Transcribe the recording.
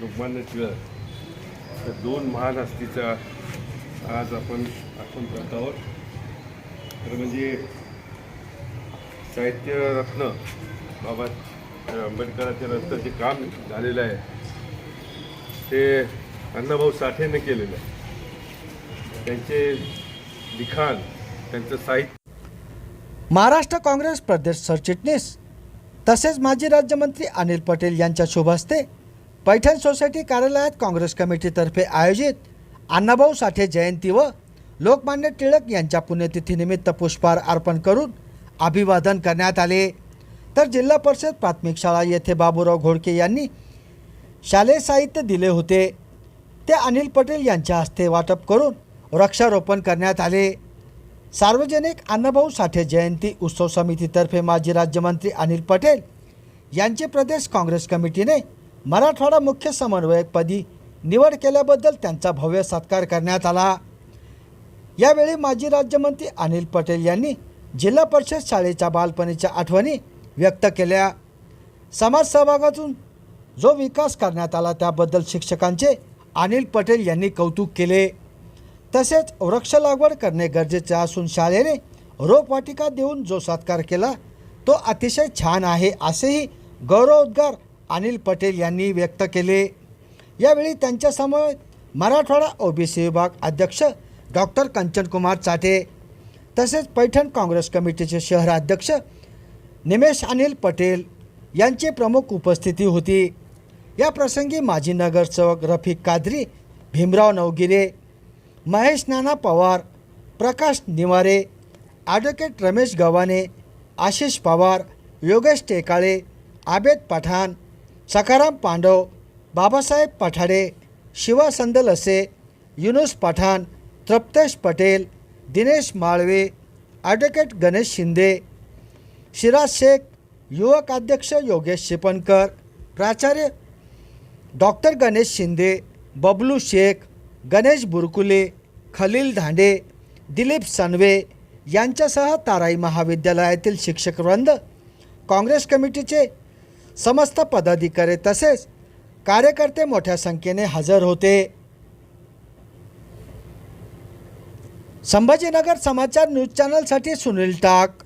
लोकमान्य टिळक दोन महान हस्तीचा आज आपण आठवण करत आहोत. तर म्हणजे साहित्यरत्न बाबा आंबेडकरांच्या नंतर जे काम झालेलं आहे ते अण्णाभाऊ साठेने केलेलं आहे. त्यांचे लिखाण त्यांचं साहित्य महाराष्ट्र काँग्रेस प्रदेश सरचिटणीस तसेच माजी राज्यमंत्री अनिल पटेल यांच्या शुभ हस्ते पैठण सोसायटी कार्यालयात काँग्रेस कमिटीतर्फे आयोजित अण्णाभाऊ साठे जयंती व लोकमान्य टिळक यांच्या पुण्यतिथीनिमित्त पुष्पहार अर्पण करून अभिवादन करण्यात आले. तर जिल्हा परिषद प्राथमिक शाळा येथे बाबूराव घोडके यांनी शालेय साहित्य दिले होते. ते अनिल पटेल यांच्या हस्ते वाटप करून वृक्षारोपण करण्यात आले. सार्वजनिक अण्णाभाऊ साठे जयंती उत्सव समितीतर्फे माजी राज्यमंत्री अनिल पटेल यांचे प्रदेश काँग्रेस कमिटीने मराठवाडा मुख्य समन्वयकपदी निवड केल्याबद्दल त्यांचा भव्य सत्कार करण्यात आला. यावेळी माजी राज्यमंत्री अनिल पटेल यांनी जिल्हा परिषद शाळेच्या बालपणीच्या आठवणी व्यक्त केल्या. समाज सहभागातून जो विकास करण्यात आला त्याबद्दल शिक्षकांचे अनिल पटेल यांनी कौतुक केले. तसेच वृक्ष लागवड करणे गरजेचे असून शाळेने रोपवाटिका देऊन जो सत्कार केला तो अतिशय छान आहे असेही गौरवोद्गार अनिल पटेल यांनी व्यक्त केले. यावेळी त्यांच्यासमोर मराठवाडा ओबीसी विभाग अध्यक्ष डॉक्टर कंचनकुमार चाटे तसेच पैठण काँग्रेस कमिटीचे शहर अध्यक्ष निमेश अनिल पटेल यांची प्रमुख उपस्थिती होती. या प्रसंगी माजी नगरसेवक रफिक कादरी भीमराव नवगिरे महेश नाना पवार प्रकाश निवारे ॲडव्होकेट रमेश गव्हाणे आशिष पवार योगेश टेकाळे आबेद पठाण सखाराम पांडव बाबासाहेब पठाडे शिवा संदलसे युनुस पठाण तृप्तेश पटेल दिनेश माळवे ॲडव्होकेट गणेश शिंदे शिराज शेख युवक अध्यक्ष योगेश शिपणकर प्राचार्य डॉक्टर गणेश शिंदे बबलू शेख गणेश बुरकुले खलील धांडे दिलीप सनवे यांच्यासह ताराई महाविद्यालयातील शिक्षकवृंद काँग्रेस कमिटीचे समस्त पदाधिकारी तसेच कार्यकर्ते मोठ्या संख्येने हजर होते. संभाजीनगर समाचार न्यूज चॅनलसाठी सुनील टाक.